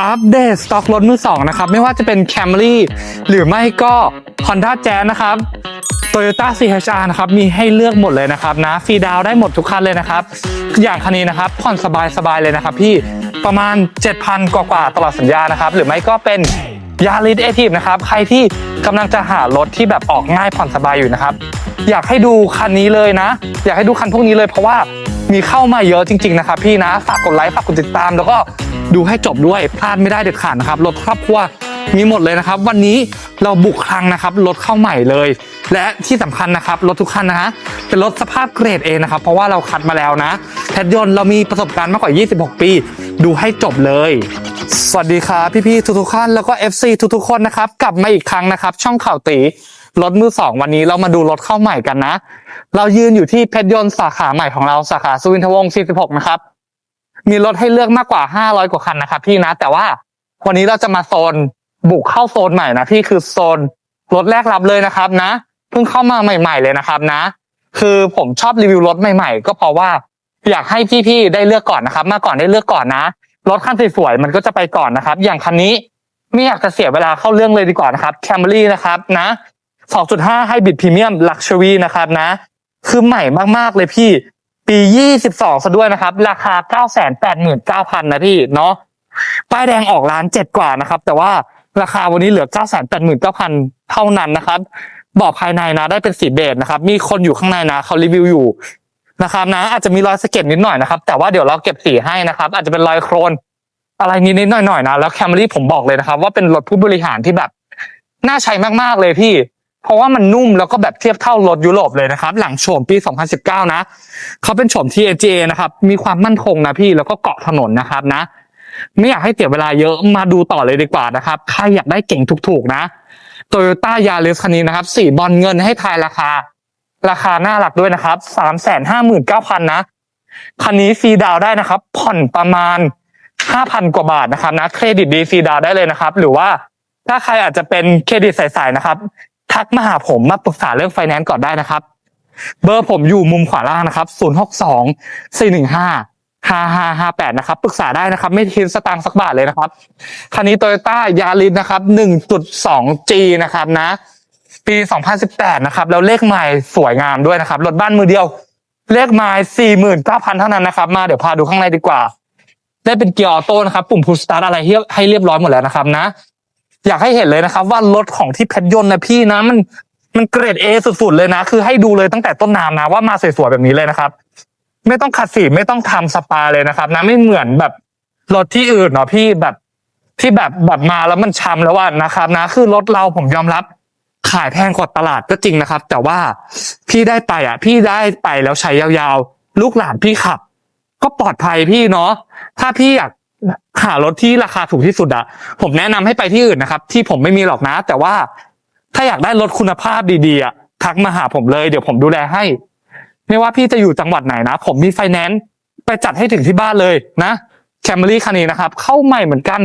อัปเดตสต็อกรถมือสองนะครับ ไม่ว่าจะเป็น Camry หรือไม่ก็ Honda Jazz นะครับ Toyota CHR นะครับ มีให้เลือกหมดเลยนะครับนะฟรีดาวได้หมดทุกคันเลยนะครับ อย่างคันนี้นะครับ ผ่อนสบายๆเลยนะครับพี่ประมาณ 7,000 กว่าๆตลอดสัญญานะครับ หรือไม่ก็เป็นยาริสเอทีฟนะครับ ใครที่กำลังจะหารถที่แบบออกง่ายผ่อนสบายอยู่นะครับ อยากให้ดูคันนี้เลยนะ อยากให้ดูคันพวกนี้เลยเพราะว่า มีเข้ามาเยอะจริง ๆ นะครับพี่นะ ฝากกดไลค์ ฝากกดติดตาม แล้วก็ดูให้จบด้วย พลาดไม่ได้เด็ดขาดนะครับ รถครอบครัวมีหมดเลยนะครับ วันนี้เราบุกคลังนะครับ รถเข้าใหม่เลย และที่สำคัญนะครับ รถทุกคันนะฮะ เป็นรถสภาพเกรด A นะครับ เพราะว่าเราคัดมาแล้วนะแพทยนต์เรามีประสบการณ์มากกว่า 26 ปี ดูให้จบเลย สวัสดีครับพี่ๆทุกๆท่านแล้วก็ FC ทุกๆคนนะครับ กลับมาอีกครั้งนะครับ ช่องข่าวตี รถมือสองวันนี้เรามาดูรถเข้าใหม่กันนะ เรายืนอยู่ที่เพชรยนต์สาขาใหม่ของเราสาขาสุวินทวงศ์46 นะครับ มีรถให้เลือกมากกว่า 500 กว่าคันนะครับพี่นะ แต่ว่าวันนี้เราจะมาโซนบุกเข้าโซนใหม่นะพี่คือโซนรถแรกรับเลยนะครับนะเพิ่งเข้ามาใหม่ ๆเลยนะครับนะ คือผมชอบรีวิวรถใหม่ ๆ ก็เพราะว่าอยากให้พี่ๆได้เลือกก่อนนะครับ มาก่อนได้เลือกก่อนนะรถคันสวยๆมันก็จะไปก่อนนะครับ อย่างคันนี้ไม่อยากจะเสียเวลาเข้าเรื่องเลยดีกว่านะครับ Camry นะครับนะ 2.5 Hybrid Premium Luxury นะครับนะ คือใหม่มากๆเลยพี่ ปี 22ซะด้วยนะครับ ราคา 989,000 นะพี่เนาะป้ายแดงออกร้านเจ็ดกว่านะครับ แต่ว่าราคาวันนี้เหลือ 989,000 เท่านั้นนะครับบอกภายในนะได้เป็นสีเบจนะครับ มีคนอยู่ข้างในนะเขารีวิวอยู่นะครับนะ อาจจะมีรอยสะเก็ดนิดหน่อยนะครับ แต่ว่าเดี๋ยวเราเก็บสีให้นะครับ อาจจะเป็นรอยโครนอะไรนิดๆหน่อยๆนะแล้วแคมรี่ผมบอกเลยนะครับ ว่าเป็นรถผู้บริหารที่แบบ น่าใช้มากๆเลยพี่ เพราะว่ามันนุ่มแล้วก็แบบเทียบเท่ารถยุโรปเลยนะครับ หลังโฉมปี 2019 นะเขาเป็นโฉม TNGA นะครับ มีความมั่นคงนะพี่แล้วก็เกาะถนนนะครับนะ ไม่อยากให้เสียเวลาเยอะมาดูต่อเลยดีกว่านะครับใครอยากได้เก่งถูกๆนะโตโยต้ายาริสคันนี้นะครับสี่บอลเงินให้ทายราคา ราคาน่ารักด้วยนะครับสามแสนห้าหมื่นเก้าพันนะคันนี้ฟรีดาวได้นะครับ ผ่อนประมาณห้าพันกว่าบาทนะครับนะเครดิตดีฟรีดาวได้เลยนะครับ หรือว่าถ้าใครอาจจะเป็นเครดิตใสๆนะครับ ทักมาหาผมมาปรึกษาเรื่องไฟแนนซ์ก่อนได้นะครับ เบอร์ผมอยู่มุมขวาล่างนะครับ 0 6 2 4 1 5 5 5 5 8 นะครับ ปรึกษาได้นะครับ ไม่ทิ้งสตางค์สักบาทเลยนะครับ คันนี้โตโยต้ายาริสนะครับ 1.2G นะครับนะ ปี 2018 นะครับ แล้วเลขไมล์สวยงามด้วยนะครับ รถบ้านมือเดียว เลขไมล์49,000 เท่านั้นนะครับ มาเดี๋ยวพาดูข้างในดีกว่า ได้เป็นเกียร์ออโต้นะครับ ปุ่มพุชสตาร์ทอะไรให้ให้เรียบร้อยหมดแล้วนะครับนะ อยากให้เห็นเลยนะครับว่ารถของที่เพชรยนต์นะพี่นะมันมันเกรดเอสุดๆเลยนะ คือให้ดูเลยตั้งแต่ต้นน้ำนะว่ามาสวยๆแบบนี้เลยนะครับ ไม่ต้องขัดสีไม่ต้องทำสปาเลยนะครับ นะไม่เหมือนแบบรถที่อื่นเนาะพี่แบบที่แบบแบบมาแล้วมันช้ำแล้วว่านะครับ นะ คือรถเราผมยอมรับ ขายแพงกว่าตลาดก็จริงนะครับ แต่ว่าพี่ได้ไปอะ พี่ได้ไปแล้วใช้ยาวๆ ลูกหลานพี่ขับ ก็ปลอดภัยพี่เนาะถ้าพี่อยาก หารถที่ราคาถูกที่สุดอะผมแนะนำให้ไปที่อื่นนะครับ ที่ผมไม่มีหรอกนะ แต่ว่าถ้าอยากได้รถคุณภาพดีๆอะทักมาหาผมเลยเดี๋ยวผมดูแลให้ ไม่ว่าพี่จะอยู่จังหวัดไหนนะ ผมมีไฟแนนซ์ไปจัดให้ถึงที่บ้านเลยนะแคมรี่คันนี้นะครับ เข้าใหม่เหมือนกัน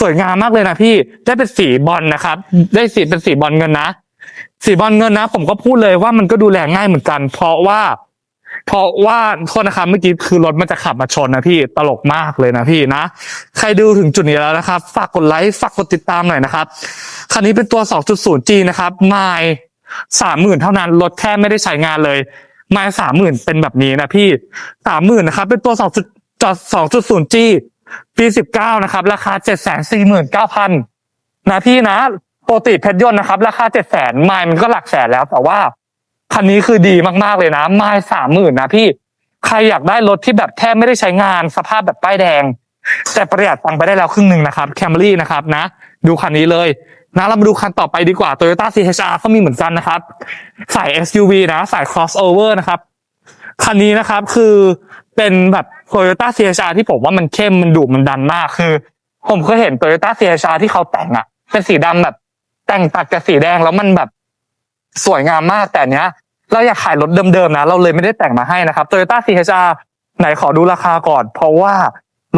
สวยงามมากเลยนะพี่ได้เป็นสีบอลนะครับ ได้สีเป็นสีบอลเงินนะ สีบอลเงินนะ ผมก็พูดเลยว่ามันก็ดูแลง่ายเหมือนกัน เพราะว่า เพราะว่าโทษนะครับเมื่อกี้คือรถมันจะขับมาชนนะพี่ตลกมากเลยนะพี่นะ ใครดูถึงจุดนี้แล้วนะครับ ฝากกดไลค์ฝากกดติดตามหน่อยนะครับคันนี้เป็นตัว 2.0G นะครับไมล์สามหมื่นเท่านั้นรถแค่ไม่ได้ใช้งานเลยไมล์สามหมื่นเป็นแบบนี้นะพี่สามหมื่นนะครับ เป็นตัว2 2.0G ปี19นะครับ ราคา749,000นะพี่นะปกติเพชรยนต์นะครับ ราคา700,000ไมล์มันก็หลักแสนแล้วแต่ว่า คันนี้คือดีมากๆเลยนะไมล์สามหมื่นนะพี่ ใครอยากได้รถที่แบบแทบไม่ได้ใช้งานสภาพแบบป้ายแดง แต่ประหยัดตังค์ไปได้แล้วครึ่งหนึ่งนะครับแคมรี่นะครับนะ ดูคันนี้เลยนะเรามาดูคันต่อไปดีกว่า Toyota CHR ก็มีเหมือนกันนะครับ สาย SUV นะสาย crossover นะครับ คันนี้นะครับคือเป็นแบบ Toyota CHR ที่ผมว่ามันเข้มมันดุมันดันมากคือ ผมเคยเห็น Toyota CHR ที่เขาแต่งอะเป็นสีดำแบบ แต่งตัดกับสีแดงแล้วมันแบบ สวยงามมากแต่เนี้ย เราอยากขายรถเดิมๆนะ เราเลยไม่ได้แต่งมาให้นะครับ Toyota CHR ไหนขอดูราคาก่อน เพราะว่า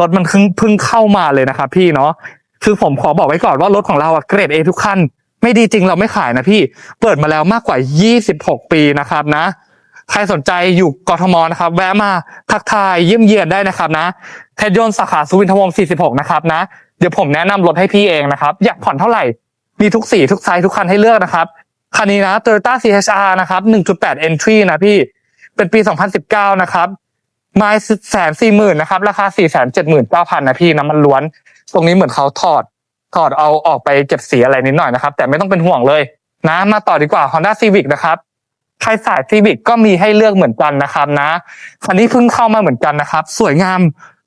รถมันเพิ่งเพิ่งเข้ามาเลยนะครับพี่เนาะคือผมขอบอกไว้ก่อนว่ารถของเราอะเกรด A ทุกคัน ไม่ดีจริงเราไม่ขายนะพี่ เปิดมาแล้วมากกว่า 26 ปีนะครับนะ ใครสนใจอยู่กทมนะครับ แวะมาทักทายเยี่ยมเยียนได้นะครับนะเพชรยนสาขาสุวินทวงศ์46 นะครับนะ เดี๋ยวผมแนะนำรถให้พี่เองนะครับ อยากผ่อนเท่าไหร่ มีทุกสีทุกไซส์ทุกคันให้เลือกนะครับ คันนี้นะ Toyota CHR นะครับ 1.8 Entry นะพี่ เป็นปี 2019 นะครับไม้แสนสี่หมื่นนะครับ ราคาสี่แสนเจ็ดหมื่นเก้าพันนะพี่น้ำมันล้วน ตรงนี้เหมือนเขาถอด ถอดเอาออกไปเก็บสีอะไรนิดหน่อยนะครับ แต่ไม่ต้องเป็นห่วงเลยนะ มาต่อดีกว่า Honda Civic นะครับ ใครสาย Civic ก็มีให้เลือกเหมือนกันนะครับนะ คันนี้เพิ่งเข้ามาเหมือนกันนะครับ สวยงาม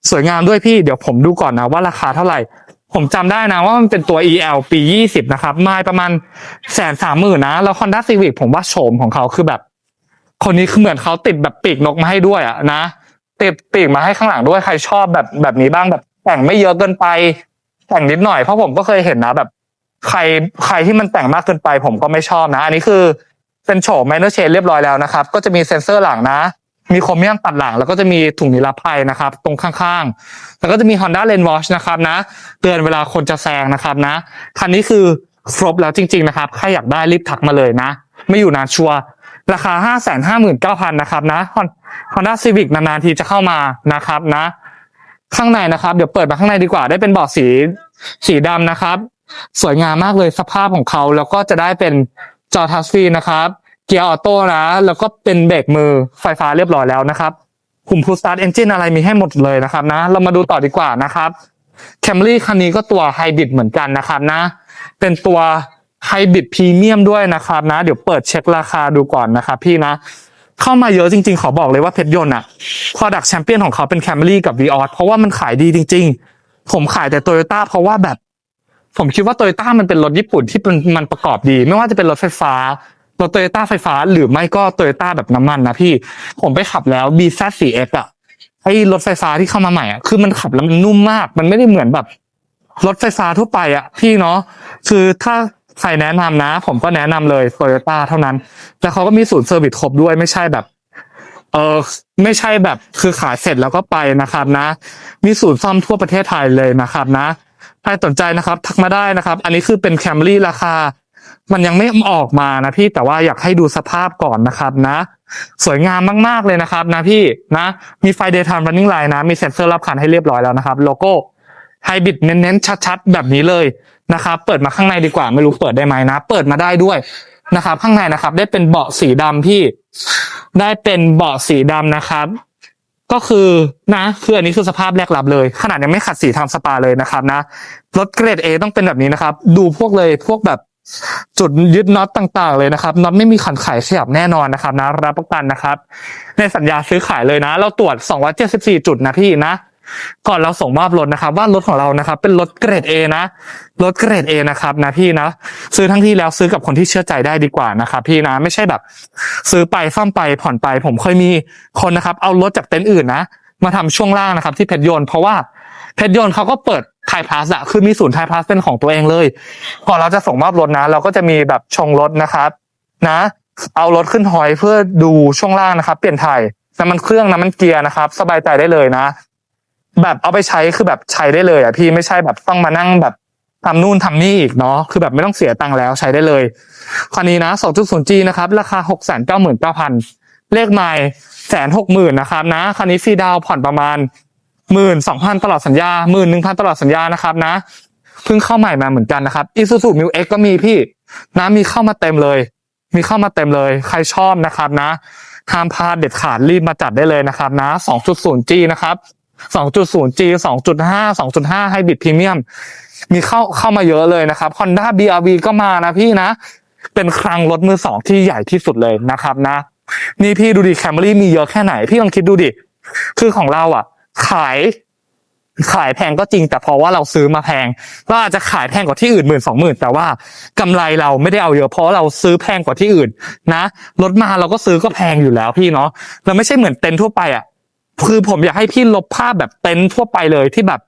สวยงามด้วยพี่ เดี๋ยวผมดูก่อนนะว่าราคาเท่าไหร่ ผมจำได้นะว่ามันเป็นตัว EL ปี 20 นะครับไมล์ประมาณแสนสามหมื่นนะ แล้ว Honda Civic ผมว่าโฉมของเขาคือแบบ คนนี้คือเหมือนเขาติดแบบปีกนกมาให้ด้วยอะนะติดปีกมาให้ข้างหลังด้วยใครชอบแบบแบบนี้บ้างแบบแต่งไม่เยอะเกินไป แต่งนิดหน่อยเพราะผมก็เคยเห็นนะแบบ ใครใครที่มันแต่งมากเกินไป ผมก็ไม่ชอบนะ อันนี้คือเป็นโฉมไมเนอร์เชนเรียบร้อยแล้วนะครับ ก็จะมีเซ็นเซอร์หลังนะ มีโครเมียมตัดหลัง แล้วก็จะมีถุงนิรภัยนะครับ ตรงข้างๆ แล้วก็จะมี Honda Lane Watch นะครับนะ เตือนเวลาคนจะแซงนะครับนะ คันนี้คือครบแล้วจริง ๆ นะครับ ใครอยากได้รีบทักมาเลยนะ ไม่อยู่นานชัวร์ราคา 5 5 9 0 0 0 นะครับนะ Honda Civic นานๆทีจะเข้ามานะครับนะ ข้างในนะครับ เดี๋ยวเปิดมาข้างในดีกว่า ได้เป็นเบาะสีสีดำนะครับ สวยงามมากเลยสภาพของเขา แล้วก็จะได้เป็นจอทัชสกรีนนะครับ เกียร์ออโต้นะ แล้วก็เป็นเบรกมือไฟฟ้าเรียบร้อยแล้วนะครับปุ่ม push start engine อะไรมีให้หมดเลยนะครับนะ เรามาดูต่อดีกว่านะครับ Camry คันนี้ก็ตัวไฮบริดเหมือนกันนะครับนะ เป็นตัวไฮบริดพรีเมียมด้วยนะครับนะ เดี๋ยวเปิดเช็คราคาดูก่อนนะครับพี่นะ เข้ามาเยอะจริงๆ ขอบอกเลยว่าเพชรยนต์อะ Product Champion ของเขาเป็น Camry กับ Vios เพราะว่ามันขายดีจริง ๆ ผมขายแต่ Toyota เพราะว่าแบบ ผมคิดว่า Toyota มันเป็นรถญี่ปุ่นที่มันประกอบดี ไม่ว่าจะเป็นรถไฟฟ้า รถ Toyota ไฟฟ้าหรือไม่ก็ Toyota แบบน้ำมันนะพี่ ผมไปขับแล้ว BZ4X อะไอรถไฟฟ้าที่เข้ามาใหม่อะคือมันขับแล้วมันนุ่มมาก มันไม่ได้เหมือนแบบรถไฟฟ้าทั่วไปอะพี่เนาะคือถ้าใครแนะนำนะ ผมก็แนะนำเลย Toyota เท่านั้น แล้วเขาก็มีศูนย์เซอร์วิสครบด้วยไม่ใช่แบบ เออไม่ใช่แบบคือขายเสร็จแล้วก็ไปนะครับนะ มีศูนย์ซ่อมทั่วประเทศไทยเลยนะครับนะ ใครสนใจนะครับ ทักมาได้นะครับ อันนี้คือเป็นแคมรี่ราคา มันยังไม่ออกมานะพี่แต่ว่าอยากให้ดูสภาพก่อนนะครับนะ สวยงามมากๆเลยนะครับนะพี่นะ มีไฟ daytime running light นะ มีเซ็นเซอร์รับคันให้เรียบร้อยแล้วนะครับ โลโก้ไฮบริดเน้นๆชัดๆ แบบนี้เลยนะครับ เปิดมาข้างในดีกว่าไม่รู้เปิดได้ไหมนะ เปิดมาได้ด้วยนะครับ ข้างในนะครับ ได้เป็นเบาะสีดำพี่ ได้เป็นเบาะสีดำนะครับ ก็คือนะคืออันนี้คือสภาพแรกรับเลย ขนาดยังไม่ขัดสีทำสปาเลยนะครับนะรถเกรด A ต้องเป็นแบบนี้นะครับ ดูพวกเลยพวกแบบ จุดยึดน็อตต่างๆ เลยนะครับน็อตไม่มีขันไขขยับแน่นอนนะครับนะรับประกันนะครับ ในสัญญาซื้อขายเลยนะ เราตรวจ274จุดนะพี่นะก่อนเราส่งมอบรถนะครับ ว่ารถของเรานะครับ เป็นรถเกรด A นะรถเกรด A นะครับนะพี่นะซื้อทั้งที่แล้วซื้อกับคนที่เชื่อใจได้ดีกว่านะครับพี่นะไม่ใช่แบบ ซื้อไปซ่อมไปผ่อนไป ผมเคยมีคนนะครับ เอารถจากเต็นท์อื่นนะมาทำช่วงล่างนะครับ ที่เพชรยนต์เพราะว่าเพชรยนต์เขาก็เปิด ยพาสอะคือมีศูนย์ไทยพาสเป็นของตัวเองเลยก่อนเราจะส่งมอบรถนะ เราก็จะมีแบบชงรถนะครับนะ เอารถขึ้นหอยเพื่อดูช่วงล่างนะครับเปลี่ยนไทยน้ำมันเครื่องน้ำมันเกียร์นะครับ สบายใจได้เลยนะ แบบเอาไปใช้คือแบบใช้ได้เลยอะพี่ไม่ใช่แบบต้องมานั่งแบบทำนู่นทำนี่อีกเนาะคือแบบไม่ต้องเสียตังค์แล้วใช้ได้เลยคันนี้นะ 2.0G นะครับ ราคา 699,000เลขไมล์แสนหกหมื่นนะครับนะคันนี้ฟรีดาวผ่อนประมาณ หมื่นสองพันตลอดสัญญาหมื่นหนึ่งพันตลอดสัญญานะครับนะเพิ่งเข้าใหม่มาเหมือนกันนะครับ Isuzu Mu X ก็มีพี่นะมีเข้ามาเต็มเลย มีเข้ามาเต็มเลย ใครชอบนะครับนะห้ามพลาดเด็ดขาดรีบมาจัดได้เลยนะครับนะ 2.0G นะครับ 2.0G 2.5 2.5 Hybrid Premium มีเข้าเข้ามาเยอะเลยนะครับ Honda BRV ก็มานะพี่นะ เป็นคลังรถมือสองที่ใหญ่ที่สุดเลยนะครับนะ นี่พี่ดูดิ Camry มีเยอะแค่ไหน พี่ลองคิดดูดิ คือของเราอะ ขายขายแพงก็จริง แต่เพราะว่าเราซื้อมาแพงก็อาจจะขายแพงกว่าที่อื่นหมื่นสองหมื่นแต่ว่ากำไรเราไม่ได้เอาเยอะเพราะเราซื้อแพงกว่าที่อื่น นะรถมาเราก็ซื้อก็แพงอยู่แล้วพี่เนาะเราไม่ใช่เหมือนเต็นท์ทั่วไปอะคือผมอยากให้พี่ลบภาพแบบเต็นท์ทั่วไปเลยที่แบบ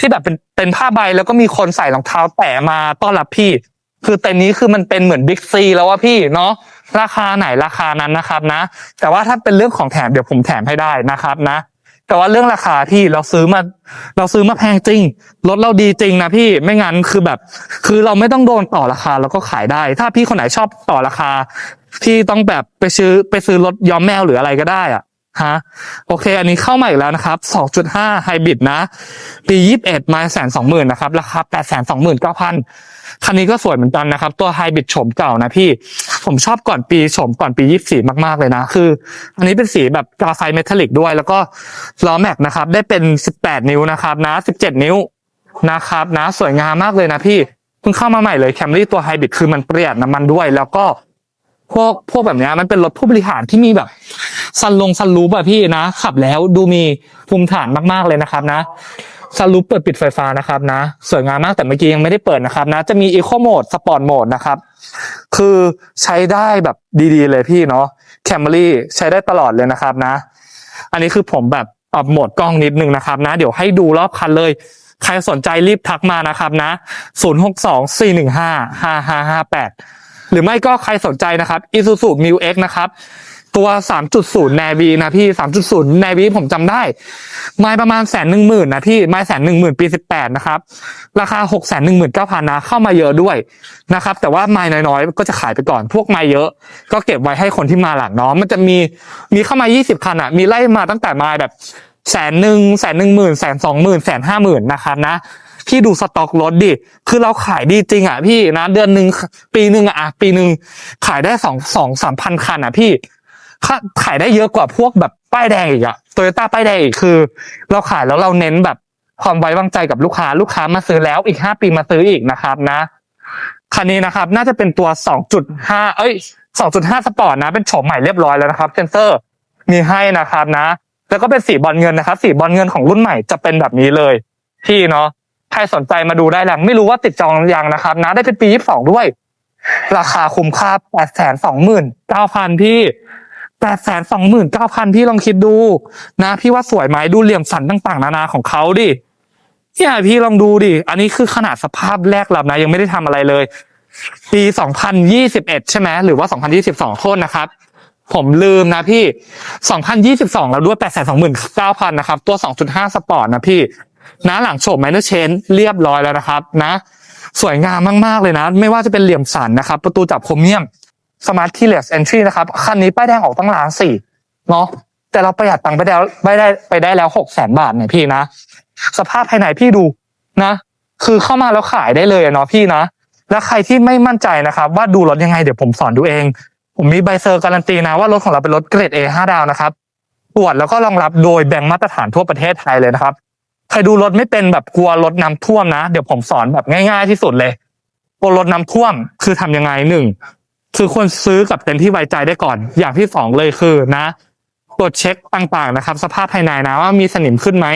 ที่แบบเป็นเต็นท์ผ้าใบแล้วก็มีคนใส่รองเท้าแตะมาต้อนรับพี่ คือเต็นท์นี้คือมันเป็นเหมือนบิ๊กซีแล้วว่าพี่เนาะราคาไหนราคานั้นนะครับนะ แต่ว่าถ้าเป็นเรื่องของแถมเดี๋ยวผมแถมให้ได้นะครับนะ แต่ว่าเรื่องราคาพี่เราซื้อมา เราซื้อมาแพงจริงรถเราดีจริงนะพี่ไม่งั้นคือแบบ คือเราไม่ต้องโดนต่อราคาแล้วก็ขายได้ ถ้าพี่คนไหนชอบต่อราคา พี่ต้องแบบไปซื้อไปซื้อรถย้อมแมวหรืออะไรก็ได้อะฮะโอเค อันนี้เข้ามาอีกแล้วนะครับ 2.5ไฮบริดนะ ปี 21 มาแสนสองหมื่นนะครับ ราคา8 2 9 0 0 0 คันนี้ก็สวยเหมือนกันนะครับ ตัวไฮบริดโฉมเก่านะพี่ ผมชอบก่อนปีโฉมก่อนปี 24 มากๆเลยนะ คือ อันนี้เป็นสีแบบกราไฟต์เมทัลลิกด้วย แล้วก็ล้อแม็กนะครับ ได้เป็น 18 นิ้วนะครับนะ 17 นิ้วนะครับนะสวยงามมากเลยนะพี่เพิ่งเข้ามาใหม่เลยแคมรี่ตัวไฮบริดคือมันประหยัดน้ำมันด้วย แล้วก็พวกพวกแบบเนี้ยมันเป็นรถผู้บริหารที่มีแบบซันลงซันรูปอะพี่นะ ขับแล้วดูมีภูมิฐานมากๆเลยนะครับนะ ซันรูปเปิดปิดไฟฟ้านะครับนะ สวยงามมากแต่เมื่อกี้ยังไม่ได้เปิดนะครับนะ จะมีอีโคโหมดสปอร์ตโหมดนะครับ คือใช้ได้แบบดีๆเลยพี่เนาะแคมรี่ใช้ได้ตลอดเลยนะครับนะ อันนี้คือผมแบบปรับโหมดกล้องนิดนึงนะครับนะ เดี๋ยวให้ดูรอบคันเลย ใครสนใจรีบทักมานะครับนะ 0 6 2 4 1 5 5 5 5 8 หรือไม่ก็ใครสนใจนะครับ Isuzu m i x นะครับ ตัว 3.0 Navy นะพี่ 3.0 Navy ผมจำได้ ไม้ประมาณแสนหนึ่งหมื่นนะพี่ ไม้แสนหนึ่งหมื่นปี 18 นะครับ ราคา 6 1 1 9 0 0 0นะ เข้ามาเยอะด้วยนะครับ แต่ว่าไม้น้อยๆ ก็จะขายไปก่อน พวกไม้เยอะ ก็เก็บไว้ให้คนที่มาหลังเนาะ มันจะมี มีเข้ามา 20 คันอะมีไล่มาตั้งแต่ไม้แบบแสนหนึ่งแสนหนึ่งหมื่นแสนสองหมื่นแสนห้าหมื่นนะครับนะพี่ดูสต็อกรถดิ คือเราขายดีจริงอะพี่นะ เดือนหนึ่งปีหนึ่งอะปีหนึ่งขายได้สองสองสามพันคันอะพี่ ขาขายได้เยอะกว่าพวกแบบป้ายแดงอีกอะโตโยต้าป้ายแดงอีกคือ เราขายแล้วเราเน้นแบบความไว้วางใจกับลูกค้าลูกค้ามาซื้อแล้วอีกห้าปีมาซื้ออีกนะครับนะคันนี้นะครับ น่าจะเป็นตัว2.5เอ้ย2.5สปอร์ตนะ เป็นโฉมใหม่เรียบร้อยแล้วนะครับเซนเซอร์มีให้นะครับนะ แล้วก็เป็นสีบอลเงินนะครับ สีบอลเงินของรุ่นใหม่จะเป็นแบบนี้เลยพี่เนาะใครสนใจมาดูได้แหละไม่รู้ว่าติดจองยังนะครับ นะได้เป็นปี22ด้วย ราคาคุ้มค่า829,000พี่829,000พี่ 8แสนสองหมื่นเก้าพันพี่ลองคิดดู นะพี่ว่าสวยไหมดูเหลี่ยมสันต่างๆ นานาของเขาดิเนี่ยพี่ลองดูดิ อันนี้คือขนาดสภาพแรกรับนะ ยังไม่ได้ทำอะไรเลย ปี 2021 ใช่ไหมหรือว่า 2022 โทษนะครับ ผมลืมนะพี่ 2022 แล้วด้วย 829,000 นะครับ ตัว 2.5 สปอร์ตนะพี่นะหลังโฉบไมเนอร์เชนเรียบร้อยแล้วนะครับ นะ สวยงามมาก ๆ เลยนะ ไม่ว่าจะเป็นเหลี่ยมสันนะครับ ประตูจับโครเมียม สมาร์ทคีย์เลสเอนทรีนะครับคันนี้ป้ายแดงออกตั้งล้านสี่เนาะแต่เราประหยัดตังค์ไปแล้วไปได้ไปได้แล้วหกแสนบาทเนี่ยพี่นะ สภาพภายในพี่ดูนะ คือเข้ามาแล้วขายได้เลยเนาะพี่นะ แล้วใครที่ไม่มั่นใจนะครับ ว่าดูรถยังไงเดี๋ยวผมสอนดูเอง ผมมีใบเซอร์การันตีนะว่ารถของเราเป็นรถเกรด A 5ดาวนะครับตรวจแล้วก็รองรับโดยแบ่งมาตรฐานทั่วประเทศไทยเลยนะครับใครดูรถไม่เป็นแบบกลัวรถน้ำท่วมนะ เดี๋ยวผมสอนแบบง่าย ๆที่สุดเลยกลัวรถน้ำท่วมคือทำยังไงหนึ่ง คือควรซื้อกับเต็นท์ที่ไว้ใจได้ก่อน อย่างที่สองเลยคือนะตรวจเช็คต่างๆนะครับ สภาพภายในนะว่ามีสนิมขึ้นไหม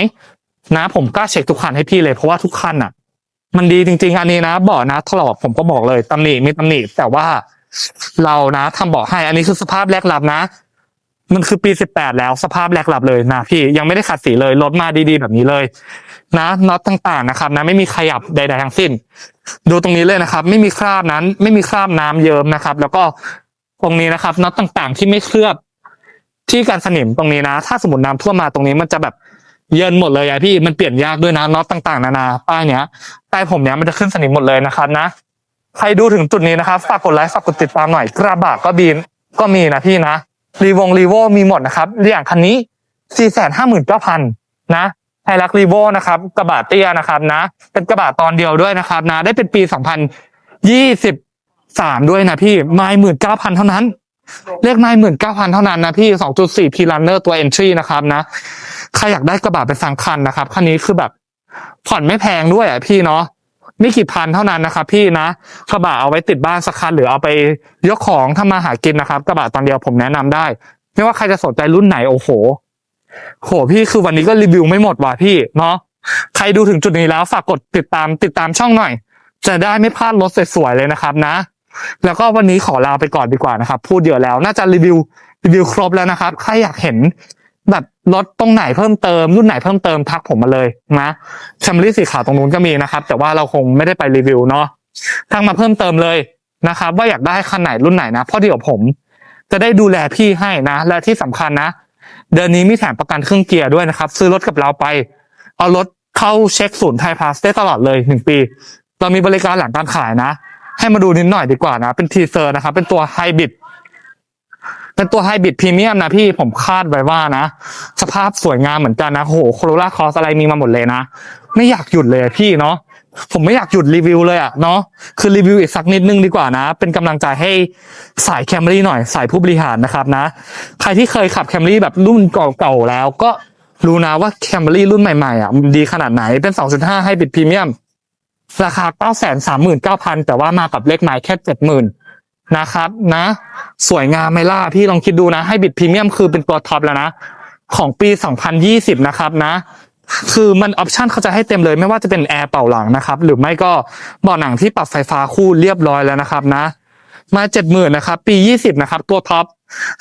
นะผมกล้าเช็คทุกคันให้พี่เลยเพราะว่าทุกคันอะ มันดีจริง ๆ อันนี้นะเบาะนะถลอกผมก็บอกเลยตำหนิมีตำหนิแต่ว่าเรานะทำเบาะให้ อันนี้คือสภาพแรกรับนะ มันคือปีสิบแปดแล้วสภาพแรกรับเลยนะพี่ยังไม่ได้ขัดสีเลยรถมาดีๆ แบบนี้เลย นะน็อตต่างๆนะครับ นะไม่มีขยับใด ๆทั้งสิ้น ดูตรงนี้เลยนะครับ ไม่มีคราบนั้น ไม่มีคราบน้ำเยิ้มนะครับ แล้วก็ตรงนี้นะครับน็อตต่างๆ ที่ไม่เคลือบที่การสนิมตรงนี้นะ ถ้าสมมติน้ำท่วมมาตรงนี้มันจะแบบเยินหมดเลยอะพี่มันเปลี่ยนยากด้วยนะน็อตต่างๆนานาป้ายเนี้ยใต้ผมเนี้ยมันจะขึ้นสนิมหมดเลยนะครับนะใครดูถึงจุดนี้นะครับฝากกดไลค์ฝากกดติดตามหน่อย กระบะก็บีนก็มีนะพี่นะรีวงรีโวมีหมดนะครับอย่างคันนี้สี่แสนห้าหมื่นเก้าพันนะ ไฮรักรีโวนะครับกระบะเตี้ยนะครับนะ เป็นกระบะตอนเดียวด้วยนะครับนะ ได้เป็นปีสองพันยี่สิบสามด้วยนะพี่ไม่หมื่นเก้าพันเท่านั้น เลขไม่หมื่นเก้าพันเท่านั้นนะพี่สองจุดสี่พีลันเนอร์ตัวเอนทรีนะครับนะ ใครอยากได้กระบะเป็นสังคันนะครับคันนี้คือแบบผ่อนไม่แพงด้วยอะพี่เนาะไม่กี่พันเท่านั้นนะครับพี่นะกระบะเอาไว้ติดบ้านสักคันหรือเอาไปยกของทำมาหากินนะครับกระบะตอนเดียวผมแนะนำได้ ไม่ว่าใครจะสนใจรุ่นไหนโอ้โห โหพี่คือวันนี้ก็รีวิวไม่หมดว่ะพี่เนาะใครดูถึงจุดนี้แล้วฝากกดติดตามติดตามช่องหน่อย จะได้ไม่พลาดรถสวยๆเลยนะครับนะ แล้วก็วันนี้ขอลาไปก่อนดีกว่านะครับ พูดเยอะแล้วน่าจะรีวิวรีวิวครบแล้วนะครับใครอยากเห็นแบบรถตรงไหนเพิ่มเติมรุ่นไหนเพิ่มเติมทักผมมาเลยนะแชมรี่สีขาวตรงนู้นก็มีนะครับ แต่ว่าเราคงไม่ได้ไปรีวิวเนาะทักมาเพิ่มเติมเลยนะครับ ว่าอยากได้คันไหนรุ่นไหนนะเพราะเดี๋ยวผม จะได้ดูแลพี่ให้นะ และที่สำคัญนะ เดือนนี้มีแถมประกันเครื่องเกียร์ด้วยนะครับ ซื้อรถกับเราไป เอารถเข้าเช็คศูนย์ไทยพาสได้ตลอดเลยหนึ่งปี เรามีบริการหลังการขายนะ ให้มาดูนิดหน่อยดีกว่านะ เป็นทีเซอร์นะครับ เป็นตัวไฮบริดเป็นตัวไฮบริดพรีเมียมนะพี่ผมคาดไว้ว่านะ สภาพสวยงามเหมือนกันนะโหโคโรล่าคอสอะไรมีมาหมดเลยนะ ไม่อยากหยุดเลยพี่เนาะ ผมไม่อยากหยุดรีวิวเลยอะเนาะคือรีวิวอีกสักนิดนึงดีกว่านะ เป็นกำลังใจให้สายแคมรี่หน่อย สายผู้บริหารนะครับนะ ใครที่เคยขับแคมรี่แบบรุ่นเก่าๆแล้วก็รู้นะว่าแคมรี่รุ่นใหม่ๆอะมันดีขนาดไหนเป็น 2.5 ให้บิดพรีเมียม ราคา 939,000 แต่ว่ามากับเลขหมายแค่ 70,000 นะครับนะ สวยงามไหมล่ะพี่ลองคิดดูนะ ให้บิดพรีเมียมคือเป็นตัวท็อปแล้วนะ ของปี 2020 นะครับนะ คือมันออปชันเขาจะให้เต็มเลยไม่ว่าจะเป็นแอร์เป่าหลังนะครับ หรือไม่ก็เบาะหนังที่ปรับไฟฟ้าคู่เรียบร้อยแล้วนะครับนะ มาเจ็ดหมื่นนะครับ ปี20นะครับ ตัวท็อป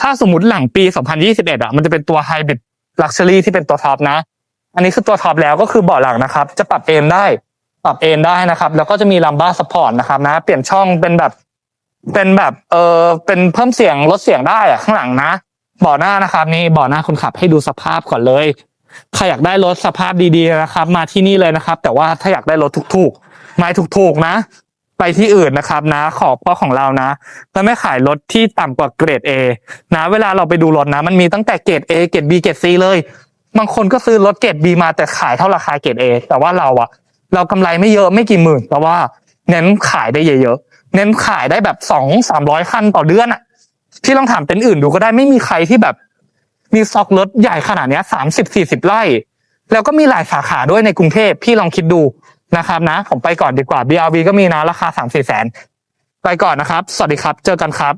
ถ้าสมมติหลังปี2021อะมันจะเป็นตัวไฮบริดลักชัวรี่ที่เป็นตัวท็อปนะ อันนี้คือตัวท็อปแล้วก็คือเบาะหลังนะครับ จะปรับเอนได้ ปรับเอนได้นะครับ แล้วก็จะมีลัมบ้าสปอร์ตนะครับนะ เปลี่ยนช่องเป็นแบบ เป็นแบบเออเป็นเพิ่มเสียงลดเสียงได้อะข้างหลังนะบาะหน้านะครับนี่บาะหน้าคนขับให้ดูสภาพก่อนเลย ใครอยากได้รถสภาพดีๆนะครับ มาที่นี่เลยนะครับ แต่ว่าถ้าอยากได้รถถูกๆไม่ถูกๆนะ ไปที่อื่นนะครับนะขอเพราของเรานะเราไม่ขายรถที่ต่ำกว่าเกรด A นะ เวลาเราไปดูรถนะ มันมีตั้งแต่เกรด A เกรด B เกรด C เลย บางคนก็ซื้อรถเกรด B มาแต่ขายเท่าราคาเกรด A แต่ว่าเราอะเรากำไรไม่เยอะไม่กี่หมื่น แต่ว่าเน้นขายได้เยอะๆเน้นขายได้แบบสองสามร้อยคันต่อเดือนอะพี่ลองถามเต็นท์อื่นดูก็ได้ไม่มีใครที่แบบ มีสต็อกรถใหญ่ขนาดนี้สามสิบสี่สิบไร่ แล้วก็มีหลายสาขาด้วยในกรุงเทพพี่ลองคิดดูนะครับนะ ผมไปก่อนดีกว่า BRV ก็มีนะราคาสามสี่แสน ไปก่อนนะครับ สวัสดีครับ เจอกันครับ